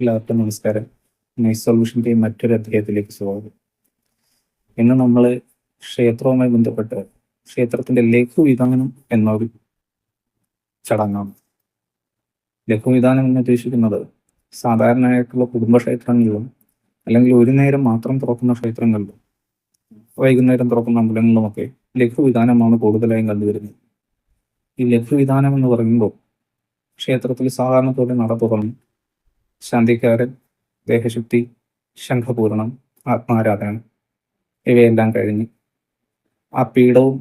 എല്ലാവർക്കും നമസ്കാരം. നൈസ് സൊല്യൂഷന്റെ മറ്റൊരു അധ്യായത്തിലേക്ക് സ്വാഗതം. ഇന്ന് നമ്മൾ ക്ഷേത്രവുമായി ബന്ധപ്പെട്ട് ക്ഷേത്രത്തിന്റെ ലഘുവിധാനം എന്നൊരു ചടങ്ങാണ്. ലഘുവിധാനം എന്ന് ഉദ്ദേശിക്കുന്നത് സാധാരണയായിട്ടുള്ള കുടുംബക്ഷേത്രങ്ങളിലും അല്ലെങ്കിൽ ഒരു നേരം മാത്രം തുറക്കുന്ന ക്ഷേത്രങ്ങളിലും വൈകുന്നേരം തുറക്കുന്ന അമ്പലങ്ങളിലുമൊക്കെ ലഘുവിധാനമാണ് കൂടുതലായും കണ്ടുവരുന്നത്. ഈ ലഘുവിധാനം എന്ന് പറയുമ്പോൾ ക്ഷേത്രത്തിൽ സാധാരണ പോലെ നട തുറന്ന് ശാന്തിക്കാരൻ ദേഹശുദ്ധി ശംഖപൂർണം ആത്മാരാധന ഇവയെല്ലാം കഴിഞ്ഞ് ആ പീഠവും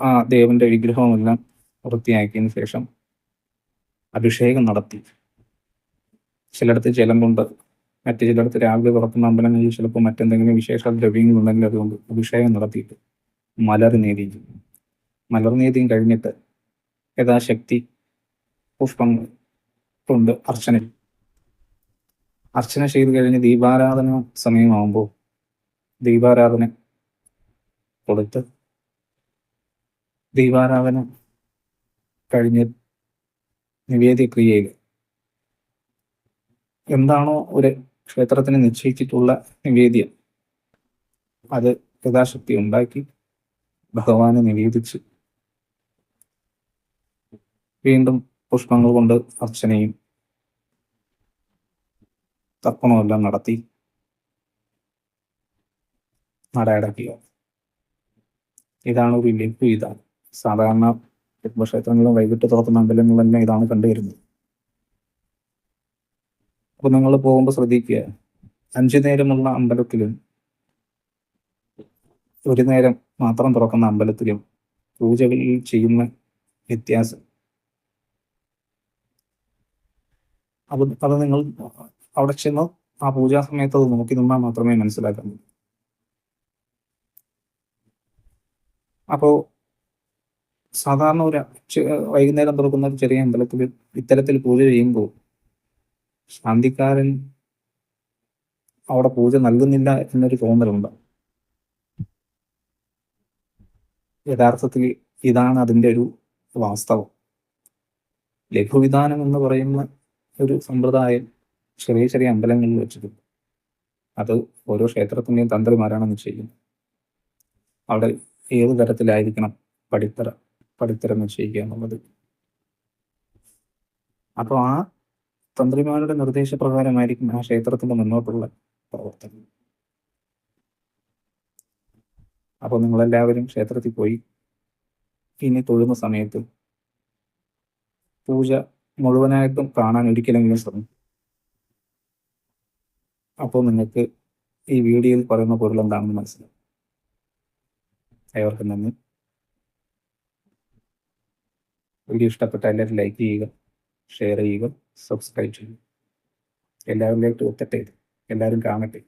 ആ ദേവന്റെ വിഗ്രഹവുമെല്ലാം വൃത്തിയാക്കിയതിനു ശേഷം അഭിഷേകം നടത്തി. ചിലയിടത്ത് ജലം കൊണ്ട് മറ്റു ചിലയിടത്ത് രാവിലെ തുറക്കുന്ന അമ്പലങ്ങളിൽ ചിലപ്പോൾ മറ്റെന്തെങ്കിലും വിശേഷ ദ്രവ്യങ്ങളുണ്ടെങ്കിൽ അതുകൊണ്ട് അഭിഷേകം നടത്തിയിട്ട് മലർ നേതിയും മലർ നേതിയും കഴിഞ്ഞിട്ട് യഥാശക്തി പുഷ്പങ്ങൾ കൊണ്ട് അർച്ചന അർച്ചന ചെയ്ത് കഴിഞ്ഞ് ദീപാരാധന സമയമാകുമ്പോൾ ദീപാരാധന കൊടുത്ത് ദീപാരാധന കഴിഞ്ഞ് നിവേദ്യ ക്രിയയിൽ എന്താണോ ഒരു ക്ഷേത്രത്തിന് നിശ്ചയിച്ചിട്ടുള്ള നിവേദ്യം അത് യഥാശക്തി ഉണ്ടാക്കി ഭഗവാനെ നിവേദിച്ച് വീണ്ടും പുഷ്പങ്ങൾ കൊണ്ട് അർച്ചനയും തർപ്പണമെല്ലാം നടത്തി നടയടക്കുക ഇതാണ് ഒരു ലഘു ഇതാണ് സാധാരണ കുടുംബക്ഷേത്രങ്ങളും വൈകിട്ട് തുറക്കുന്ന അമ്പലങ്ങളിലെല്ലാം ഇതാണ് കണ്ടുവരുന്നത് അപ്പൊ നിങ്ങൾ പോകുമ്പോൾ ശ്രദ്ധിക്കുക അഞ്ചു നേരമുള്ള അമ്പലത്തിലും ഒരു നേരം മാത്രം തുറക്കുന്ന അമ്പലത്തിലും പൂജകളിൽ ചെയ്യുന്ന വ്യത്യാസം അത് അത് നിങ്ങൾ അവിടെ ചെന്ന് ആ പൂജാ സമയത്ത് അത് നോക്കി നിന്നാൽ മാത്രമേ മനസ്സിലാക്കാൻ പറ്റൂ. അപ്പോ സാധാരണ ഒരു വൈകുന്നേരം തുറക്കുന്ന ഒരു ചെറിയ അമ്പലത്തിൽ ഇത്തരത്തിൽ പൂജ ചെയ്യുമ്പോൾ ശാന്തിക്കാരൻ അവിടെ പൂജ നൽകുന്നില്ല എന്നൊരു തോന്നലുണ്ട്. യഥാർത്ഥത്തിൽ ഇതാണ് അതിന്റെ ഒരു വാസ്തവം. ലഘുവിധാനം എന്ന് പറയുന്ന ഒരു സമ്പ്രദായം ചെറിയ ചെറിയ അമ്പലങ്ങളിൽ വെച്ചിട്ടുണ്ട് അത് ഓരോ ക്ഷേത്രത്തിന്റെയും തന്ത്രിമാരാണ് നിശ്ചയിക്കുന്നത് അവിടെ ഏത് തരത്തിലായിരിക്കണം പടിത്തറ പടിത്തരം നിശ്ചയിക്കുക എന്നുള്ളത്. അപ്പോൾ ആ തന്ത്രിമാരുടെ നിർദ്ദേശപ്രകാരമായിരിക്കും ആ ക്ഷേത്രത്തിന്റെ മുന്നോട്ടുള്ള പ്രവർത്തനം. അപ്പോൾ നിങ്ങളെല്ലാവരും ക്ഷേത്രത്തിൽ പോയി ഇനി തൊഴുന്ന സമയത്ത് പൂജ മുഴുവനായിട്ടും കാണാൻ ഒരിക്കലെങ്കിലും ശ്രമിക്കും അപ്പോൾ നിങ്ങൾക്ക് ഈ വീഡിയോയിൽ പറയുന്ന പൊരുൾ എന്താണെന്ന് മനസ്സിലാവും. ഏവർക്കും നന്ദി. വീഡിയോ ഇഷ്ടപ്പെട്ട എല്ലാവരും ലൈക്ക് ചെയ്യുക ഷെയർ ചെയ്യുക സബ്സ്ക്രൈബ് ചെയ്യുക. എല്ലാവരിലേക്കും എത്തട്ടെ ഇത്. എല്ലാവരും കാണട്ടെ.